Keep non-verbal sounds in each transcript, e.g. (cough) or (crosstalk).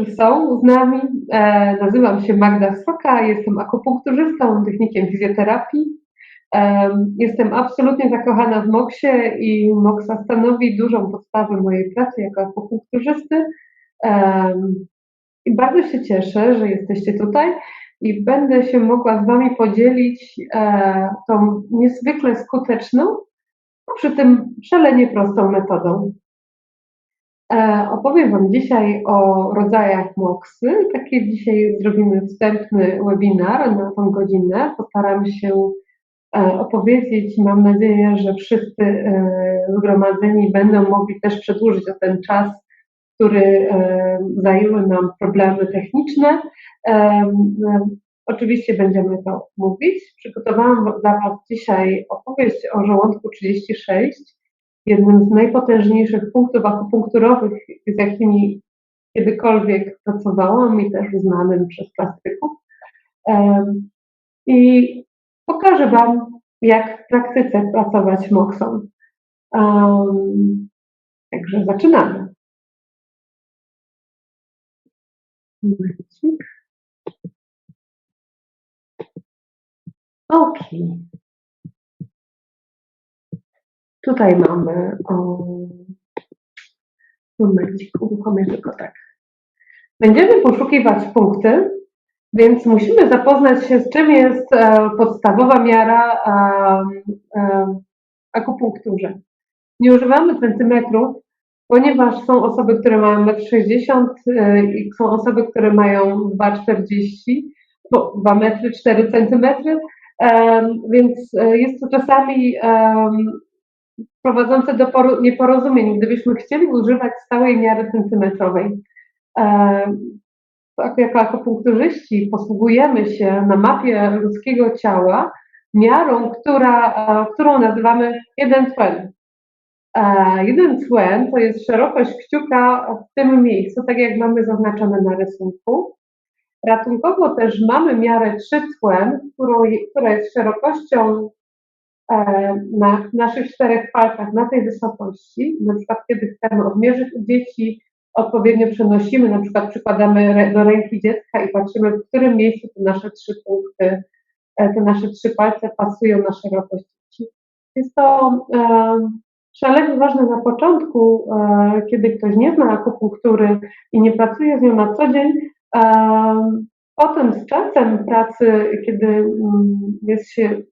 którzy są z nami. E, nazywam się Magda Soka, jestem akupunkturzystą, technikiem fizjoterapii. E, jestem absolutnie zakochana w moksie i moksa stanowi dużą podstawę mojej pracy jako akupunkturzysty. E, I bardzo się cieszę, że jesteście tutaj i będę się mogła z Wami podzielić tą niezwykle skuteczną, przy tym szalenie prostą metodą. E, opowiem Wam dzisiaj o rodzajach moksy. Taki dzisiaj zrobimy wstępny webinar na tą godzinę. Postaram się e, opowiedzieć. Mam nadzieję, że wszyscy e, zgromadzeni będą mogli też przedłużyć o ten czas, który zajęły nam problemy techniczne. Oczywiście będziemy to mówić. Przygotowałam dla Was dzisiaj opowieść o żołądku 36 jednym z najpotężniejszych punktów akupunkturowych, z jakimi kiedykolwiek pracowałam i też uznanym przez plastyków. I pokażę Wam, jak w praktyce pracować moksą. Także zaczynamy. Momencik. Ok. Tutaj mamy, o, momencik, uruchomię tylko tak. Będziemy poszukiwać punkty, więc musimy zapoznać się z czym jest e, podstawowa miara e, e, akupunkturze. Nie używamy centymetrów, ponieważ są osoby, które mają 1,60 m i są osoby, które mają 2,40 m, 2 metry 4 centymetry, więc jest to czasami prowadzące do nieporozumień, gdybyśmy chcieli używać stałej miary centymetrowej. E, tak jako akupunkturzyści posługujemy się na mapie ludzkiego ciała miarą, która, e, którą nazywamy jeden twen. E, jeden twen to jest szerokość kciuka w tym miejscu, tak jak mamy zaznaczone na rysunku. Ratunkowo też mamy miarę 3 twen, która jest szerokością na naszych czterech palcach na tej wysokości, na przykład kiedy chcemy odmierzyć u dzieci, odpowiednio przenosimy, na przykład przykładamy do ręki dziecka i patrzymy, w którym miejscu te nasze trzy punkty, e, te nasze trzy palce pasują na szerokość dzieci. Jest to e, szalenie ważne na początku, kiedy ktoś nie zna akupunktury i nie pracuje z nią na co dzień. Potem z czasem pracy, kiedy mm, jest się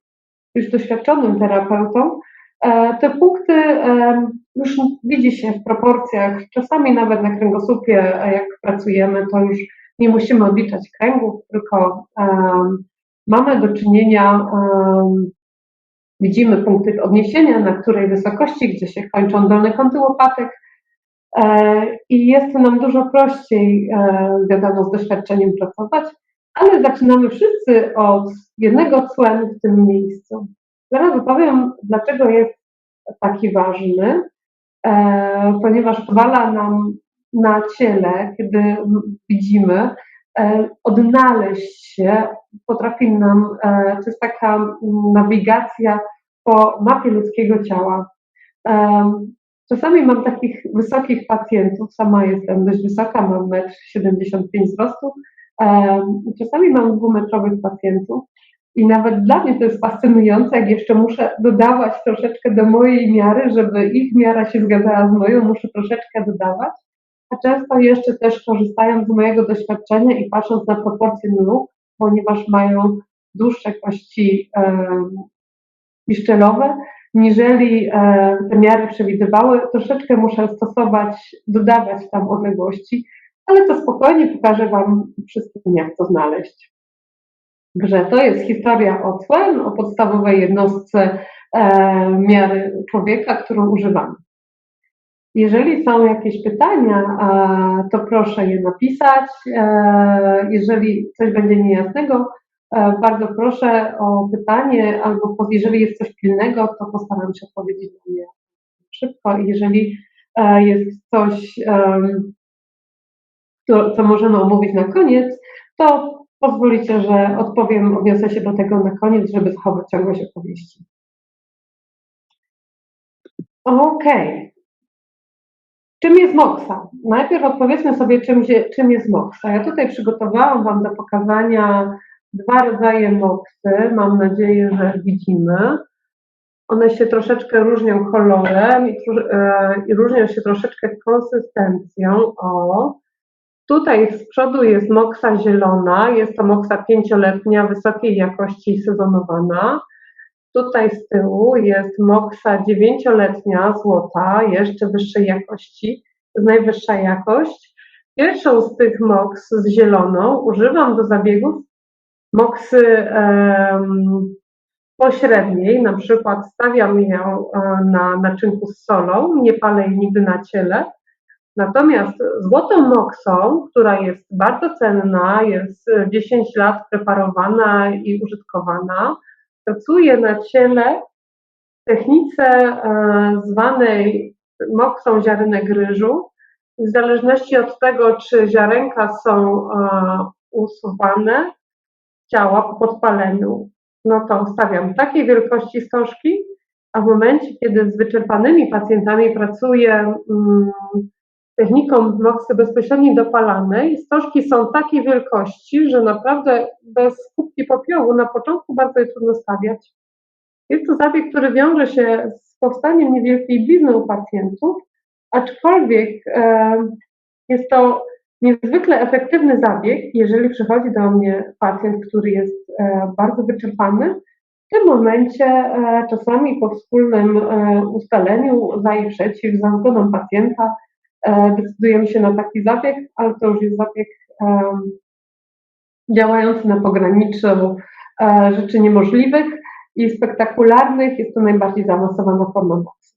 już doświadczonym terapeutą, e, te punkty e, już widzi się w proporcjach, czasami nawet na kręgosłupie, jak pracujemy, to już nie musimy odliczać kręgów, tylko mamy do czynienia, widzimy punkty odniesienia, na której wysokości, gdzie się kończą dolne kąty łopatek e, i jest nam dużo prościej, wiadomo, z doświadczeniem pracować ale zaczynamy wszyscy od jednego cłenu w tym miejscu. Zaraz opowiem, dlaczego jest taki ważny, e, ponieważ pozwala nam na ciele, kiedy widzimy, e, odnaleźć się, potrafi nam, e, to jest taka nawigacja po mapie ludzkiego ciała. E, czasami mam takich wysokich pacjentów, sama jestem dość wysoka, mam 1,75 m wzrostu, Czasami mam dwumetrowych pacjentów i nawet dla mnie to jest fascynujące, jak jeszcze muszę dodawać troszeczkę do mojej miary, żeby ich miara się zgadzała z moją, muszę troszeczkę dodawać. A często jeszcze też korzystają z mojego doświadczenia i patrząc na proporcje nóg, ponieważ mają dłuższe kości piszczelowe, niżeli e, te miary przewidywały, troszeczkę muszę stosować, dodawać tam odległości, ale to spokojnie pokażę Wam wszystkim, jak to znaleźć. Grze to jest historia o tlen, o podstawowej jednostce e, miary człowieka, którą używamy. Jeżeli są jakieś pytania, e, to proszę je napisać. E, jeżeli coś będzie niejasnego, e, bardzo proszę o pytanie, albo jeżeli jest coś pilnego, to postaram się odpowiedzieć na nie szybko. Jeżeli e, jest coś to, co możemy omówić na koniec, to pozwolicie, że odpowiem, odniosę się do tego na koniec, żeby zachować ciągłość opowieści. Okej. Okay. Czym jest moksa? Najpierw odpowiedzmy sobie, czym, czym jest moksa. Ja tutaj przygotowałam Wam do pokazania dwa rodzaje moksy. Mam nadzieję, że widzimy. One się troszeczkę różnią kolorem i, e, różnią się troszeczkę konsystencją. O, tutaj z przodu jest moksa zielona. Jest to moksa pięcioletnia, wysokiej jakości sezonowana. Tutaj z tyłu jest moksa dziewięcioletnia, złota, jeszcze wyższej jakości. To jest najwyższa jakość. Pierwszą z tych moks z zieloną używam do zabiegów moksy pośredniej, na przykład stawiam ją e, na naczynku z solą, nie palę jej nigdy na ciele. Natomiast złotą moksą, która jest bardzo cenna, jest e, 10 lat preparowana i użytkowana, pracuję na ciele technice e, zwanej moksą ziarenek ryżu. W zależności od tego, czy ziarenka są e, usuwane z ciała po podpaleniu, no to stawiam takiej wielkości stożki, a w momencie, kiedy z wyczerpanymi pacjentami pracuję mm, techniką moksy bezpośredniej dopalanej, stożki są takiej wielkości, że naprawdę bez kubki popiołu na początku bardzo je trudno stawiać. Jest to zabieg, który wiąże się z powstaniem niewielkiej blizny u pacjentów, aczkolwiek e, jest to niezwykle efektywny zabieg, jeżeli przychodzi do mnie pacjent, który jest e, bardzo wyczerpany. W tym momencie e, czasami po wspólnym e, ustaleniu za i przeciw, za zgodą pacjenta, decydujemy się na taki zabieg, ale to już jest zabieg działający na pograniczu e, rzeczy niemożliwych i spektakularnych. Jest to najbardziej zaawansowana forma mocy.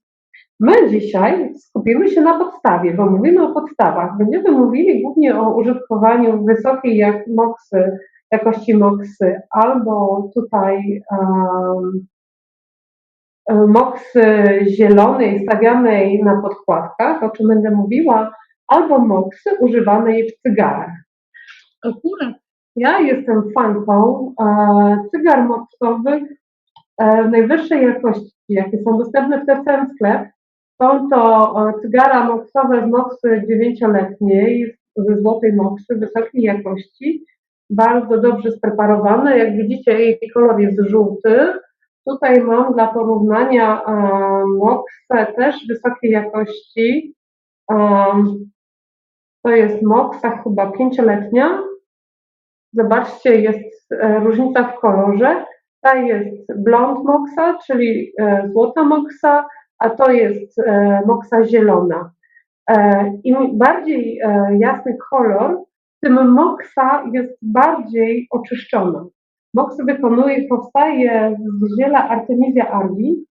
My dzisiaj skupimy się na podstawie, bo mówimy o podstawach. Będziemy mówili głównie o użytkowaniu wysokiej jak moksy, jakości moksy, albo tutaj um, moksy zielonej stawianej na podkładkach, o czym będę mówiła, albo moksy używanej w cygarach. Akurat ja jestem fanką e, cygar moksowych e, najwyższej jakości, jakie są dostępne w TCM Sklep. Są to e, cygara moksowe z moksy dziewięcioletniej, ze złotej moksy, wysokiej jakości, bardzo dobrze spreparowane. Jak widzicie, jej kolor jest żółty. Tutaj mam dla porównania e, moksę też wysokiej jakości. Em, to jest moksa chyba pięcioletnia. Zobaczcie, jest e, różnica w kolorze. Ta jest blond moksa, czyli e, złota moksa, a to jest e, moksa zielona. E, Im bardziej e, jasny kolor, tym moksa jest bardziej oczyszczona. Moksy wykonuje, powstaje z ziela Artemisia argi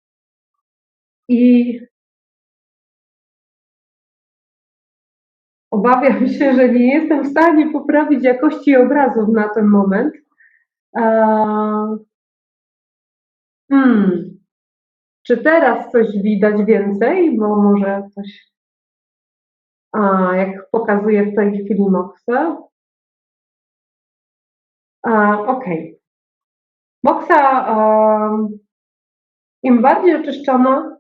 i obawiam się, że nie jestem w stanie poprawić jakości obrazów na ten moment. Hmm. Czy teraz coś widać więcej? Bo może coś. A, jak pokazuję w tej chwili Moksę. A, Okej. Moksa, im bardziej oczyszczona,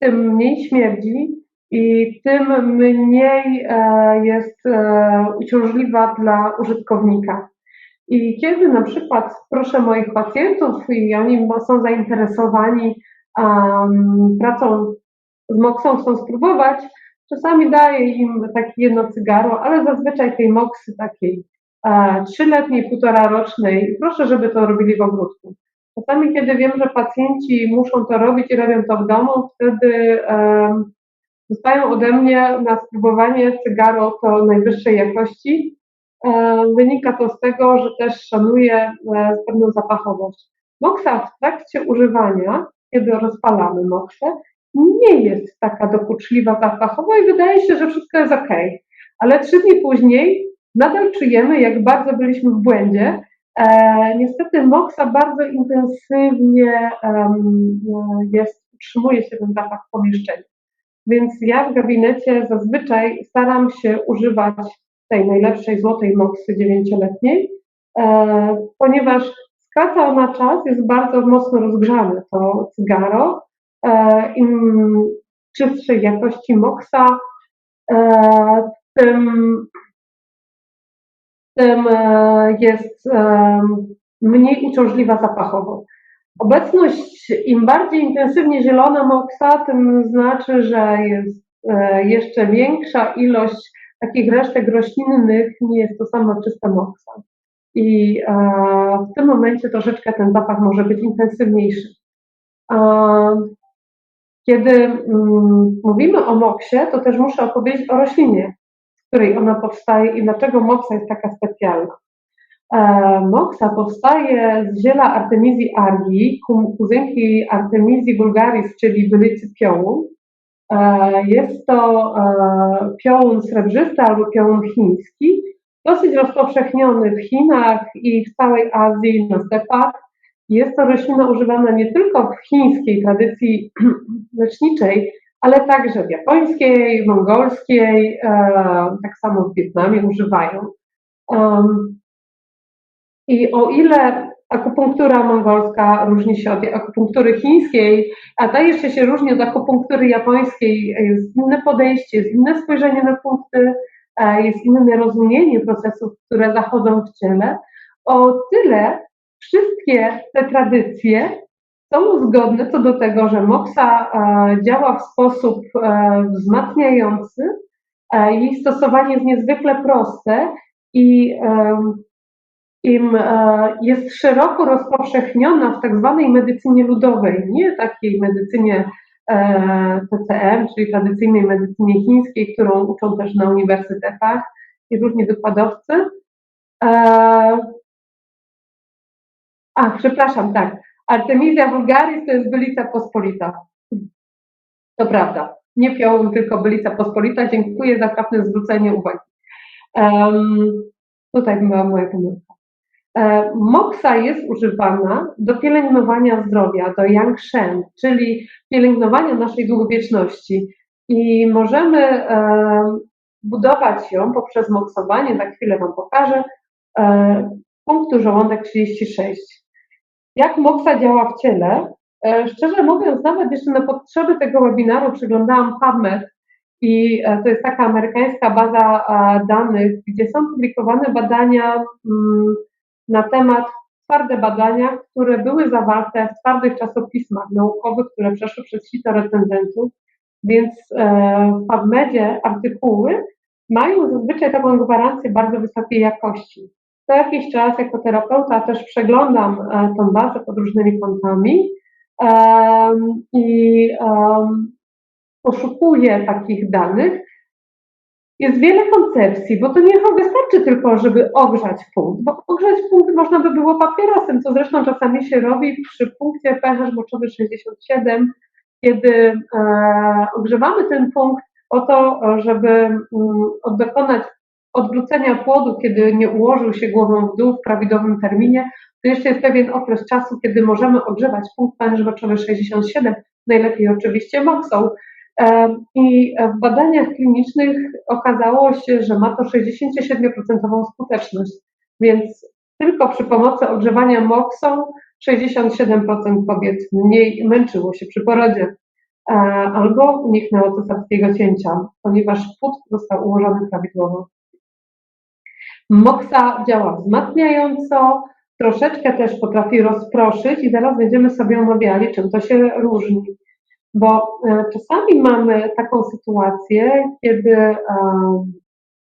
tym mniej śmierdzi i tym mniej e, jest e, uciążliwa dla użytkownika. I kiedy na przykład proszę moich pacjentów i oni są zainteresowani um, pracą z moksą, chcą spróbować, czasami daję im takie jedno cygaro, ale zazwyczaj tej moksy takiej trzyletniej, półtora rocznej, proszę, żeby to robili w ogródku. Czasami, kiedy wiem, że pacjenci muszą to robić i robią to w domu, wtedy um, dostają ode mnie na spróbowanie cygaro to najwyższej jakości, E, Wynika to z tego, że też szanuję e, pewną zapachowość. Moksa w trakcie używania, kiedy rozpalamy moksę, nie jest taka dokuczliwa zapachowo i wydaje się, że wszystko jest ok. Ale trzy dni później nadal czujemy, jak bardzo byliśmy w błędzie. E, niestety moksa bardzo intensywnie em, jest, utrzymuje się ten zapach w pomieszczeniu. Więc ja w gabinecie zazwyczaj staram się używać tej najlepszej złotej moksy dziewięcioletniej, e, ponieważ skraca ona czas, jest bardzo mocno rozgrzane to cygaro. E, Im czystszej jakości moksa, e, tym, tym e, jest e, mniej uciążliwa zapachowo. Obecność, im bardziej intensywnie zielona moksa, tym znaczy, że jest e, jeszcze większa ilość takich resztek roślinnych, nie jest to sama czysta moksa. I w tym momencie troszeczkę ten zapach może być intensywniejszy. Kiedy mm, mówimy o moksie, to też muszę opowiedzieć o roślinie, której ona powstaje i dlaczego moksa jest taka specjalna. E, moksa powstaje z ziela Artemizji argi, kuzynki Artemizji vulgaris, czyli bylicy piołun. E, jest to e, piołun srebrzysty albo piołun chiński, dosyć rozpowszechniony w Chinach i w całej Azji na stepach. Jest to roślina używana nie tylko w chińskiej tradycji (clears throat) leczniczej, ale także w japońskiej, mongolskiej, tak samo w Wietnamie używają. I o ile akupunktura mongolska różni się od akupunktury chińskiej, a ta jeszcze się różni od akupunktury japońskiej, jest inne podejście, jest inne spojrzenie na punkty, e, jest inne rozumienie procesów, które zachodzą w ciele, o tyle wszystkie te tradycje są zgodne co do tego, że moksa e, działa w sposób e, wzmacniający, jej stosowanie jest niezwykle proste i im e, jest szeroko rozpowszechniona w tak zwanej medycynie ludowej, nie takiej medycynie TCM, czyli tradycyjnej medycynie chińskiej, którą uczą też na uniwersytetach i różni wykładowcy. E, a, przepraszam, tak. Artemisia vulgaris to jest bylica pospolita. To prawda. Nie piołun, tylko bylica pospolita. Dziękuję za trafne zwrócenie uwagi. Um, tutaj była moja pomyłka. E, Moksa jest używana do pielęgnowania zdrowia, do yang shen, czyli pielęgnowania naszej długowieczności. I możemy e, budować ją poprzez moksowanie, za chwilę Wam pokażę, e, punktu żołądek 36. Jak moksa działa w ciele? Szczerze mówiąc, nawet jeszcze na potrzeby tego webinaru przeglądałam PubMed i to jest taka amerykańska baza danych, gdzie są publikowane badania mm, na temat twarde badania, które były zawarte w twardych czasopismach naukowych, które przeszły przez sito recenzentów, więc e, w PubMedzie artykuły mają zazwyczaj taką gwarancję bardzo wysokiej jakości. Co jakiś czas jako terapeuta też przeglądam e, tą bazę pod różnymi kątami i poszukuję takich danych, jest wiele koncepcji, bo to nie wystarczy tylko, żeby ogrzać punkt, bo ogrzać punkt można by było papierosem, co zresztą czasami się robi przy punkcie pH moczowy 67, kiedy e, ogrzewamy ten punkt o to, żeby mm, dokonać odwrócenia płodu, kiedy nie ułożył się głową w dół w prawidłowym terminie, to jeszcze jest pewien okres czasu, kiedy możemy ogrzewać punkt moczowy 67, najlepiej oczywiście mocą, i w badaniach klinicznych okazało się, że ma to 67% skuteczność, więc tylko przy pomocy ogrzewania moksą 67% kobiet mniej męczyło się przy porodzie albo uniknęło cesarskiego cięcia, ponieważ płód został ułożony prawidłowo. Moksa działa wzmacniająco, troszeczkę też potrafi rozproszyć i zaraz będziemy sobie omawiali, czym to się różni. Bo e, czasami mamy taką sytuację, kiedy e,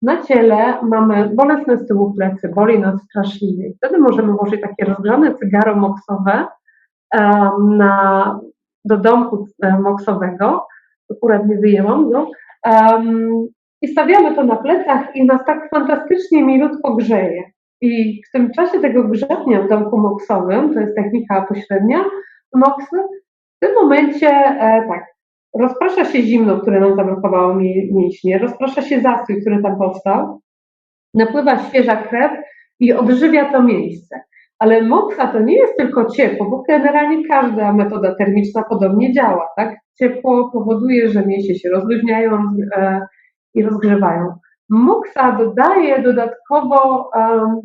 na ciele mamy bolesne z tyłu plecy, boli nas straszliwie. Wtedy możemy włożyć takie rozgrzane cygaro moksowe e, na, do domku moksowego, akurat nie wyjęłam go, i stawiamy to na plecach i nas tak fantastycznie milutko grzeje. I w tym czasie tego grzewnia w domku moksowym, to jest technika pośrednia moksy, w tym momencie e, tak, rozprasza się zimno, które nam zablokowało mięśnie, rozprasza się zastój, który tam powstał, napływa świeża krew i odżywia to miejsce. Ale moksa to nie jest tylko ciepło, bo generalnie każda metoda termiczna podobnie działa. Tak? Ciepło powoduje, że mięśnie się rozluźniają e, i rozgrzewają. Moksa dodaje dodatkowo um,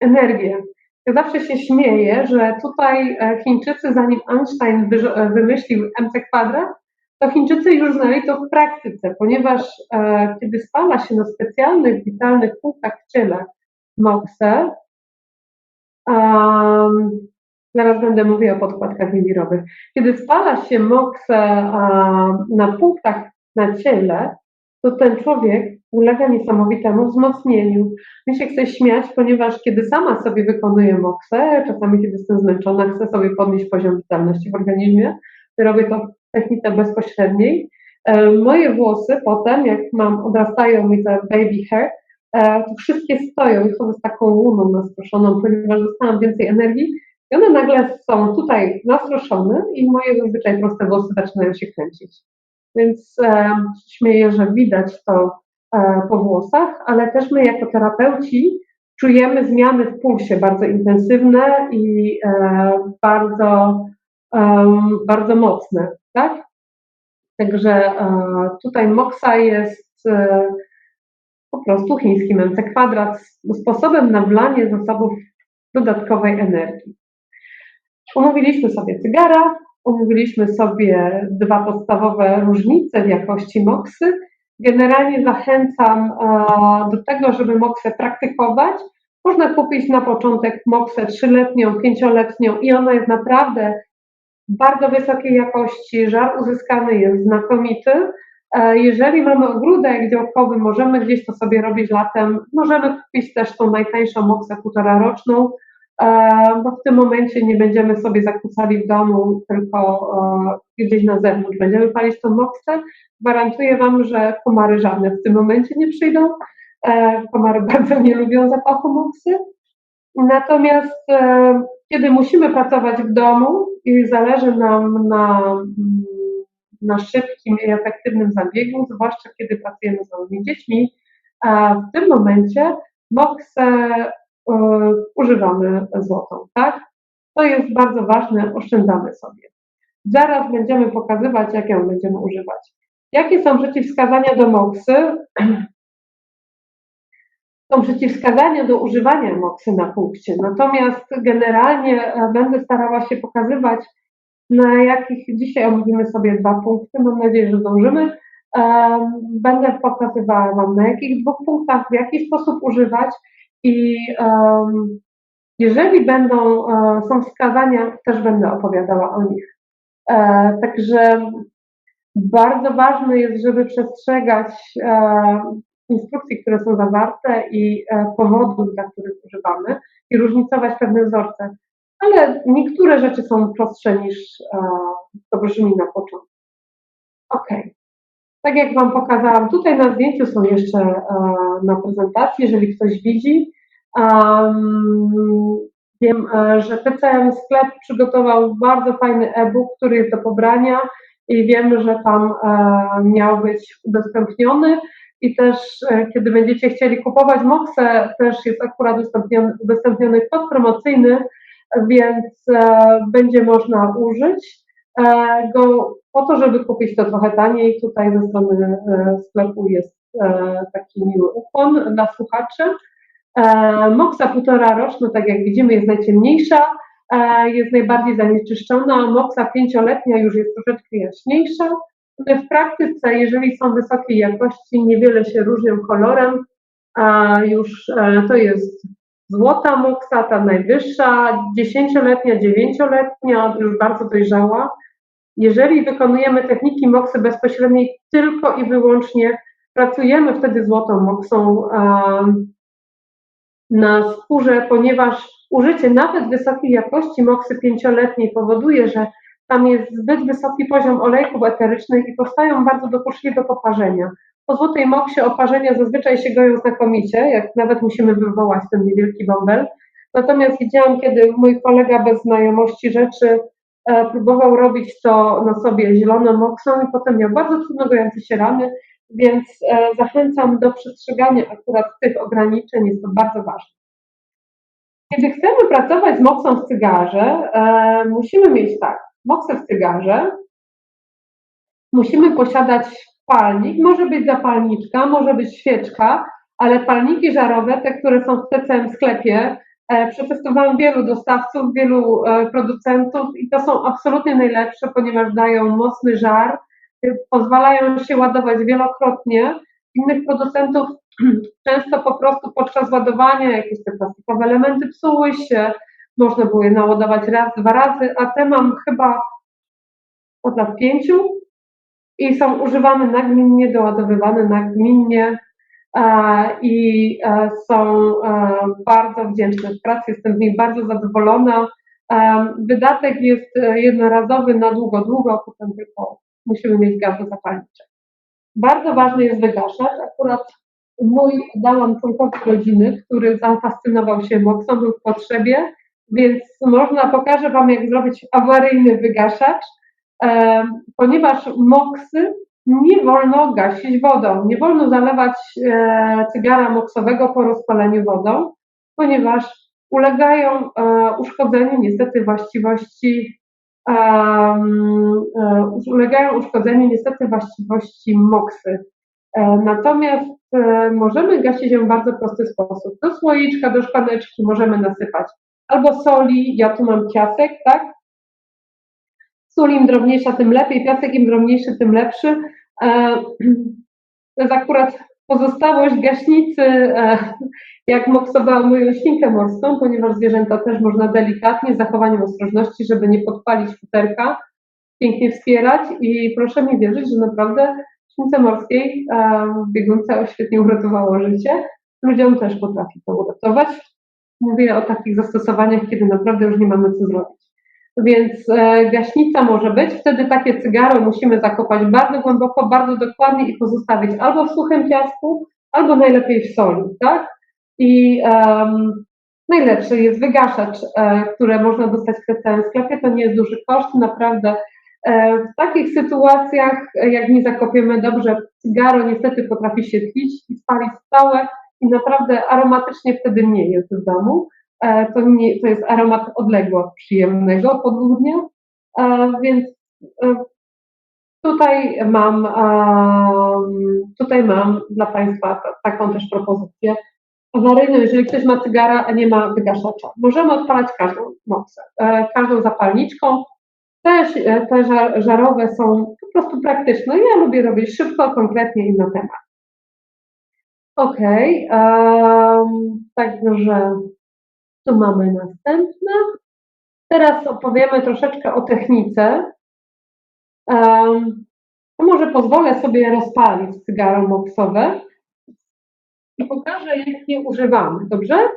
energię. Ja zawsze się śmieję, że tutaj e, Chińczycy, zanim Einstein e, wymyślił mc kwadrat, to Chińczycy już znali to w praktyce, ponieważ e, kiedy spala się na specjalnych witalnych punktach w ciele moksę, um, zaraz będę mówiła o podkładkach wiwirowych, kiedy spala się moksę um, na punktach na ciele, to ten człowiek ulega niesamowitemu wzmocnieniu. Mi się chce śmiać, ponieważ kiedy sama sobie wykonuję moksę, czasami kiedy jestem zmęczona, chcę sobie podnieść poziom witalności w organizmie, robię to w technice bezpośredniej. E, moje włosy potem, jak mam, odrastają mi te baby hair, e, to wszystkie stoją i chodzę z taką łuną nastroszoną, ponieważ dostałam więcej energii i one nagle są tutaj nastroszone i moje zazwyczaj proste włosy zaczynają się kręcić. Więc e, śmieję, że widać to e, po włosach, ale też my jako terapeuci czujemy zmiany w pulsie bardzo intensywne i e, bardzo, bardzo mocne, tak? Także e, tutaj moksa jest e, po prostu chińskim MC kwadrat sposobem na wlanie zasobów dodatkowej energii. Omówiliśmy sobie cygara, omówiliśmy sobie dwa podstawowe różnice w jakości moksy. Generalnie zachęcam e, do tego, żeby moksę praktykować. Można kupić na początek moksę trzyletnią, pięcioletnią i ona jest naprawdę bardzo wysokiej jakości, żar uzyskany jest znakomity. E, jeżeli mamy ogródek działkowy, możemy gdzieś to sobie robić latem, możemy kupić też tą najtańszą moksę półtora roczną, bo w tym momencie nie będziemy sobie zakłócali w domu, tylko e, gdzieś na zewnątrz. Będziemy palić tą moksę. Gwarantuję Wam, że komary żadne w tym momencie nie przyjdą. E, komary (laughs) bardzo nie lubią zapachu moksy. Natomiast kiedy musimy pracować w domu i zależy nam na, na szybkim i efektywnym zabiegu, zwłaszcza kiedy pracujemy z małymi dziećmi, w tym momencie moksę E, używamy złotą, tak? To jest bardzo ważne, oszczędzamy sobie. Zaraz będziemy pokazywać, jak ją będziemy używać. Jakie są przeciwwskazania do moksy? (clears throat) Są przeciwwskazania do używania moksy na punkcie, natomiast generalnie e, będę starała się pokazywać, na jakich dzisiaj omówimy sobie dwa punkty. Mam nadzieję, że zdążymy. Będę pokazywała Wam, na jakich dwóch punktach, w jaki sposób używać i um, jeżeli będą, um, są wskazania, też będę opowiadała o nich. E, także bardzo ważne jest, żeby przestrzegać e, instrukcji, które są zawarte i e, powodów, dla których używamy i różnicować pewne wzorce. Ale niektóre rzeczy są prostsze niż e, to brzmi na początku. Ok. Tak jak Wam pokazałam, tutaj na zdjęciu są jeszcze e, na prezentacji, jeżeli ktoś widzi. Wiem, e, że PCM Sklep przygotował bardzo fajny e-book, który jest do pobrania i wiemy, że tam e, miał być udostępniony i też e, kiedy będziecie chcieli kupować Moxę, też jest akurat udostępniony, udostępniony kod promocyjny, więc będzie można użyć go po to, żeby kupić to trochę taniej. Tutaj ze strony sklepu jest taki miły ukłon dla słuchaczy. E, Moksa półtora roczna, tak jak widzimy, jest najciemniejsza, e, jest najbardziej zanieczyszczona. Moksa pięcioletnia już jest troszeczkę jaśniejsza. W praktyce, jeżeli są wysokiej jakości, niewiele się różnią kolorem. Już e, to jest złota moksa, ta najwyższa, dziesięcioletnia, dziewięcioletnia, już bardzo dojrzała. Jeżeli wykonujemy techniki moksy bezpośredniej tylko i wyłącznie, pracujemy wtedy złotą moksą na skórze, ponieważ użycie nawet wysokiej jakości moksy pięcioletniej powoduje, że tam jest zbyt wysoki poziom olejków eterycznych i powstają bardzo dokuczliwe poparzenia. Po złotej moksie oparzenia zazwyczaj się goją znakomicie, jak nawet musimy wywołać ten niewielki bąbel. Natomiast widziałam, kiedy mój kolega bez znajomości rzeczy próbował robić to na sobie zieloną moksą i potem miał bardzo trudno gojące się rany, więc e, zachęcam do przestrzegania akurat tych ograniczeń, jest to bardzo ważne. Kiedy chcemy pracować z moksą w cygarze, e, musimy mieć tak, moksę w cygarze, musimy posiadać palnik, może być zapalniczka, może być świeczka, ale palniki żarowe, te, które są w TCM sklepie, e, przetestowałam wielu dostawców, wielu producentów i to są absolutnie najlepsze, ponieważ dają mocny żar, y, pozwalają się ładować wielokrotnie. Innych producentów (clears throat) często po prostu podczas ładowania jakieś te plastikowe elementy psuły się, można było je naładować raz, dwa razy, a te mam chyba od lat pięciu i są używane nagminnie, doładowywane nagminnie e, i e, są e, bardzo wdzięczne w pracy, jestem z nich bardzo zadowolona. Wydatek jest jednorazowy na długo, długo, potem tylko musimy mieć gaz do zapalnicze. Bardzo ważny jest wygaszacz. Akurat mój dałam członkowi rodziny, który zafascynował się moksą, był w potrzebie, więc można, pokażę Wam, jak zrobić awaryjny wygaszacz ponieważ moksy nie wolno gasić wodą, nie wolno zalewać e, cygara moksowego po rozpaleniu wodą, ponieważ ulegają e, uszkodzeniu niestety właściwości e, ulegają uszkodzeniu niestety właściwości moksy. Natomiast możemy gasić ją w bardzo prosty sposób. Do słoiczka, do szklaneczki możemy nasypać albo soli, ja tu mam piasek, tak? Sól im drobniejsza, tym lepiej, piasek im drobniejszy, tym lepszy. E, to jest akurat pozostałość gaśnicy, e, jak moksowałam moją świnkę morską, ponieważ zwierzęta też można delikatnie, z zachowaniem ostrożności, żeby nie podpalić futerka, pięknie wspierać i proszę mi wierzyć, że naprawdę śwince morskiej e, biegunce świetnie uratowało życie. Ludziom też potrafi to uratować. Mówię o takich zastosowaniach, kiedy naprawdę już nie mamy co zrobić. Więc e, gaśnica może być. Wtedy takie cygaro musimy zakopać bardzo głęboko, bardzo dokładnie i pozostawić albo w suchym piasku, albo najlepiej w soli, tak? I um, najlepszy jest wygaszacz, e, które można dostać w całym sklepie. To nie jest duży koszt, naprawdę. E, w takich sytuacjach, jak nie zakopiemy dobrze, cygaro niestety potrafi się tlić i spalić całe i naprawdę aromatycznie wtedy nie jest w domu. E, to, nie, to jest aromat odległo przyjemnego po dwóch dniach, e, więc e, tutaj mam, tutaj mam dla Państwa taką też propozycję awaryjną, jeżeli ktoś ma cygara, a nie ma wygaszacza. Możemy odpalać każdą moksę, każdą zapalniczką. Też te żarowe są po prostu praktyczne. Ja lubię robić szybko, konkretnie i na temat. Ok, um, także tu mamy następne. Teraz opowiemy troszeczkę o technice. Um, może pozwolę sobie rozpalić cygaro moksowe i pokażę, jak je używamy, dobrze?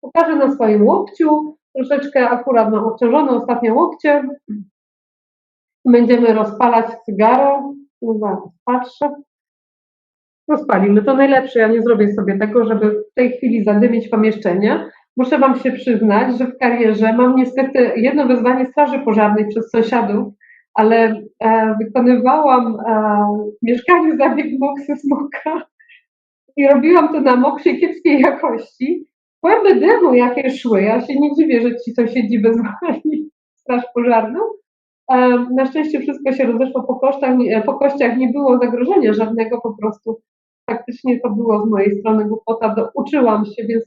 Pokażę na swoim łokciu, troszeczkę akurat mam obciążone ostatnio łokcie. Będziemy rozpalać cygaro. No zaraz patrzę. Rozpalimy. To najlepsze. Ja nie zrobię sobie tego, żeby w tej chwili zadymić pomieszczenie. Muszę Wam się przyznać, że w karierze mam niestety jedno wezwanie straży pożarnej przez sąsiadów, ale e, wykonywałam e, w mieszkaniu zabieg moksy smoka i robiłam to na mokrzej, kiepskiej jakości. Kłęby dymu, jakie szły, ja się nie dziwię, że ci sąsiedzi wezwali (laughs) straż pożarną. E, na szczęście wszystko się rozeszło po, kosztach, po kościach, nie było zagrożenia żadnego, po prostu faktycznie to było z mojej strony głupota, uczyłam się, więc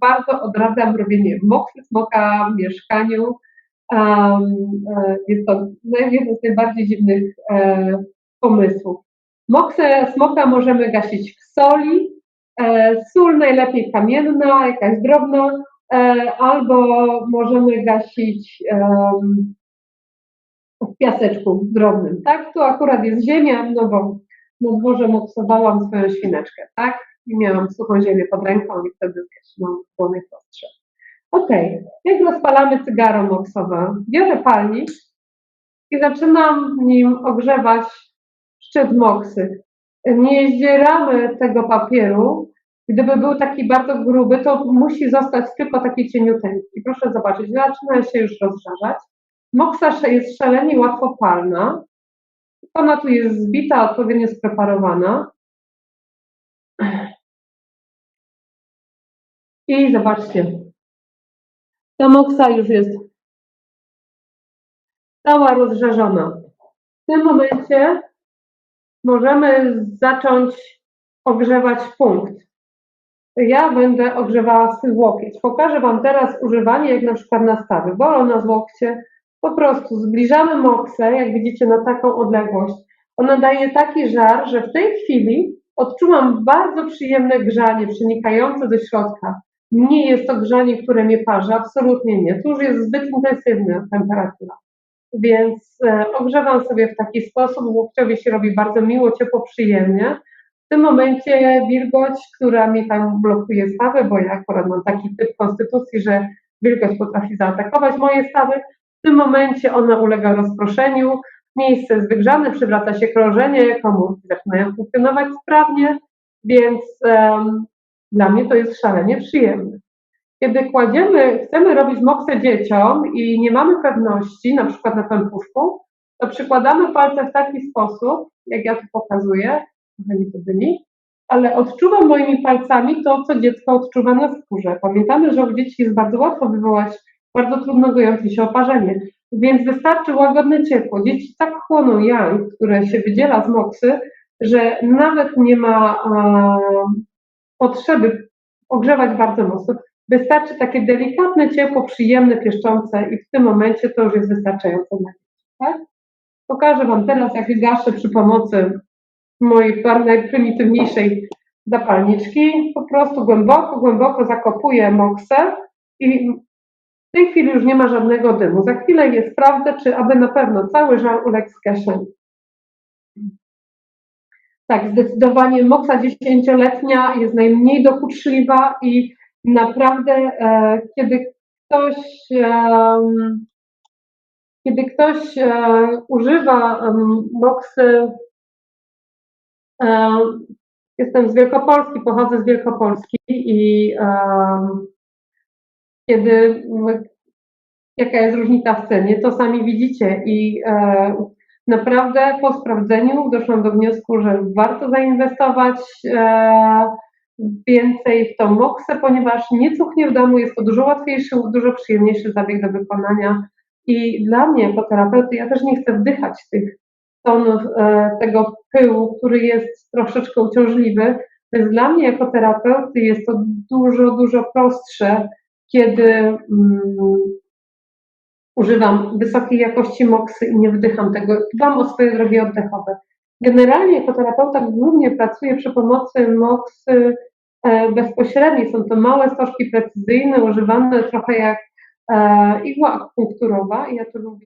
bardzo odradzam robienie moksy smoka w mieszkaniu. Um, jest to jeden z najbardziej dziwnych e, pomysłów. Moksę smoka możemy gasić w soli, e, sól najlepiej kamienna, jakaś drobna, e, albo możemy gasić w piaseczku drobnym. Tak, tu akurat jest ziemia, no bo na dworze moksowałam swoją świneczkę, tak? I miałam suchą ziemię pod ręką i wtedy zgasiłam płonek ostrze. Ok, jak rozpalamy cygaro moksowe? Biorę palnik i zaczynam nim ogrzewać szczyt moksy. Nie zdzieramy tego papieru. Gdyby był taki bardzo gruby, to musi zostać tylko taki cieniuteńki. Proszę zobaczyć, zaczyna się już rozżarzać. Moksa jest szalenie łatwo palna. Ona tu jest zbita, odpowiednio spreparowana. I zobaczcie, ta moksa już jest cała rozżarzona. W tym momencie możemy zacząć ogrzewać punkt. Ja będę ogrzewała swój łokieć. Pokażę Wam teraz używanie, jak na przykład nastawy. Bolą nas łokcie, po prostu zbliżamy moksę, jak widzicie, na taką odległość. Ona daje taki żar, że w tej chwili odczuwam bardzo przyjemne grzanie przenikające do środka. Nie jest to grzanie, które mnie parzy, absolutnie nie. To już jest zbyt intensywna temperatura. Więc e, ogrzewam sobie w taki sposób, łokciowi się robi bardzo miło, ciepło, przyjemnie. W tym momencie wilgoć, która mi tam blokuje stawy, bo ja akurat mam taki typ konstytucji, że wilgoć potrafi zaatakować moje stawy. W tym momencie ona ulega rozproszeniu, miejsce jest wygrzane, przywraca się krążenie, komórki zaczynają funkcjonować sprawnie, więc dla mnie to jest szalenie przyjemne. Kiedy kładziemy, chcemy robić moksę dzieciom i nie mamy pewności, na przykład na pępuszku, to przykładamy palce w taki sposób, jak ja tu pokazuję, trochę mi to dymi, ale odczuwam moimi palcami to, co dziecko odczuwa na skórze. Pamiętamy, że u dzieci jest bardzo łatwo wywołać bardzo trudno gojące się oparzenie, więc wystarczy łagodne ciepło. Dzieci tak chłoną yang, które się wydziela z moksy, że nawet nie ma potrzeby ogrzewać bardzo mocno. Wystarczy takie delikatne ciepło, przyjemne, pieszczące i w tym momencie to już jest wystarczające tak? Pokażę Wam teraz, jak gaszę przy pomocy mojej najprymitywniejszej zapalniczki. Po prostu głęboko, głęboko zakopuję moksę i w tej chwili już nie ma żadnego dymu. Za chwilę je sprawdzę, czy aby na pewno cały żar uległ skreśleniu. Tak, zdecydowanie moksa dziesięcioletnia jest najmniej dokuczliwa i naprawdę e, kiedy ktoś e, kiedy ktoś e, używa moksy jestem z Wielkopolski, pochodzę z Wielkopolski i kiedy jaka jest różnica w cenie, to sami widzicie i naprawdę po sprawdzeniu doszłam do wniosku, że warto zainwestować e, więcej w tą moksę, ponieważ nie cuchnie w domu, jest to dużo łatwiejszy, dużo przyjemniejszy zabieg do wykonania. I dla mnie jako terapeuty, ja też nie chcę wdychać tych tonów e, tego pyłu, który jest troszeczkę uciążliwy, więc dla mnie jako terapeuty jest to dużo, dużo prostsze, kiedy mm, używam wysokiej jakości moksy i nie wdycham tego, dbam o swoje drogi oddechowe. Generalnie jako terapeuta głównie pracuję przy pomocy moksy e, bezpośredniej. Są to małe stożki precyzyjne, używane trochę jak e, igła akupunkturowa ja to lubię.